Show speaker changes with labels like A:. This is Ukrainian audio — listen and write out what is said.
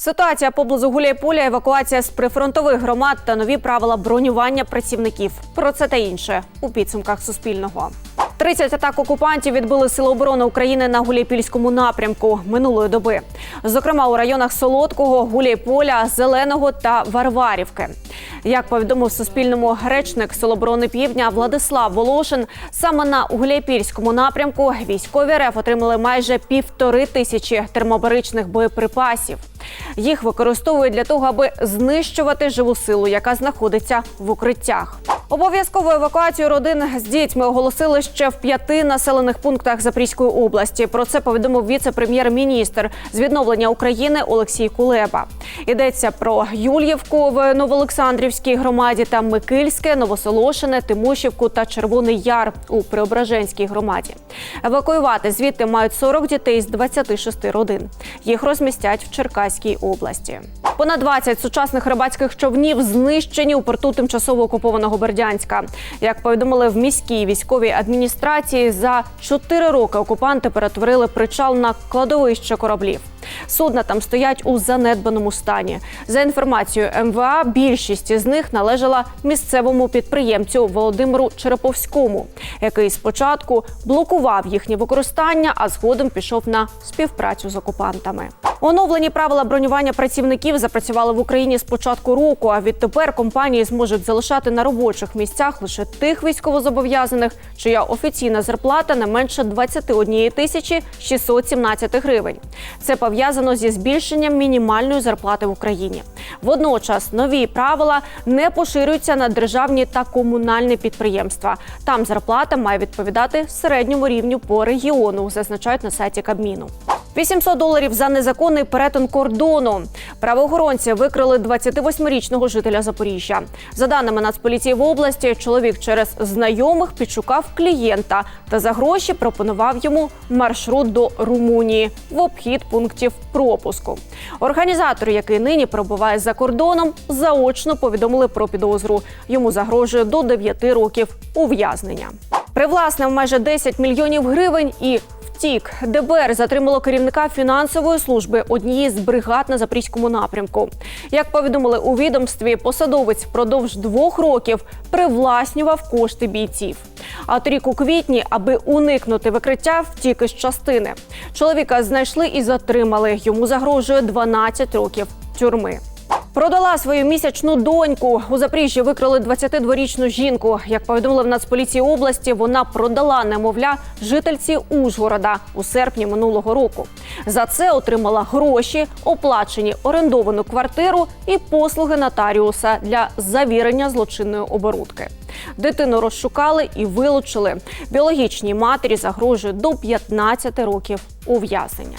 A: Ситуація поблизу Гуляйполя, евакуація з прифронтових громад та нові правила бронювання працівників. Про це та інше у підсумках Суспільного. 30 атак окупантів відбили Сили оборони України на Гуляйпільському напрямку минулої доби. Зокрема, у районах Солодкого, Гуляйполя, Зеленого та Варварівки. Як повідомив Суспільному речник Сил оборони Півдня Владислав Волошин, саме на Гуляйпільському напрямку військові РФ отримали майже півтори тисячі термобаричних боєприпасів. Їх використовують для того, аби знищувати живу силу, яка знаходиться в укриттях. Обов'язкову евакуацію родин з дітьми оголосили ще в п'яти населених пунктах Запорізької області. Про це повідомив віце-прем'єр-міністр з відновлення України Олексій Кулеба. Йдеться про Юльєвку в Новоолександрівській громаді та Микильське, Новосолошине, Тимошівку та Червоний Яр у Преображенській громаді. Евакуювати звідти мають 40 дітей з 26 родин. Їх розмістять в Черкаській області. Понад 20 сучасних рибацьких човнів знищені у порту тимчасово окупованого Бердянська. Як повідомили в міській військовій адміністрації, за 4 роки окупанти перетворили причал на кладовище кораблів. Судна там стоять у занедбаному стані. За інформацією МВА, більшість із них належала місцевому підприємцю Володимиру Череповському, який спочатку блокував їхнє використання, а згодом пішов на співпрацю з окупантами. Оновлені правила бронювання працівників запрацювали в Україні з початку року. А відтепер компанії зможуть залишати на робочих місцях лише тих військовозобов'язаних, чия офіційна зарплата не менше 21 тисячі 617 гривень. Це пов'язано зі збільшенням мінімальної зарплати в Україні. Водночас нові правила не поширюються на державні та комунальні підприємства. Там зарплата має відповідати середньому рівню по регіону, зазначають на сайті Кабміну. 800 доларів за незаконний перетин кордону. Правоохоронці викрили 28-річного жителя Запоріжжя. За даними Нацполіції в області, чоловік через знайомих підшукав клієнта та за гроші пропонував йому маршрут до Румунії в обхід пунктів пропуску. Організатор, який нині перебуває за кордоном, заочно повідомили про підозру. Йому загрожує до 9 років ув'язнення. Привласнив майже 10 мільйонів гривень і втік. ДБР затримало керівника фінансової служби однієї з бригад на запорізькому напрямку. Як повідомили у відомстві, посадовець впродовж двох років привласнював кошти бійців. А торік у квітні, аби уникнути викриття, втік із частини. Чоловіка знайшли і затримали. Йому загрожує 12 років тюрми. Продала свою місячну доньку. У Запоріжжі викрили 22-річну жінку. Як повідомили в Нацполіції області, вона продала немовля жительці Ужгорода у серпні минулого року. За це отримала гроші, оплачені орендовану квартиру і послуги нотаріуса для завірення злочинної оборудки. Дитину розшукали і вилучили. Біологічній матері загрожує до 15 років ув'язнення.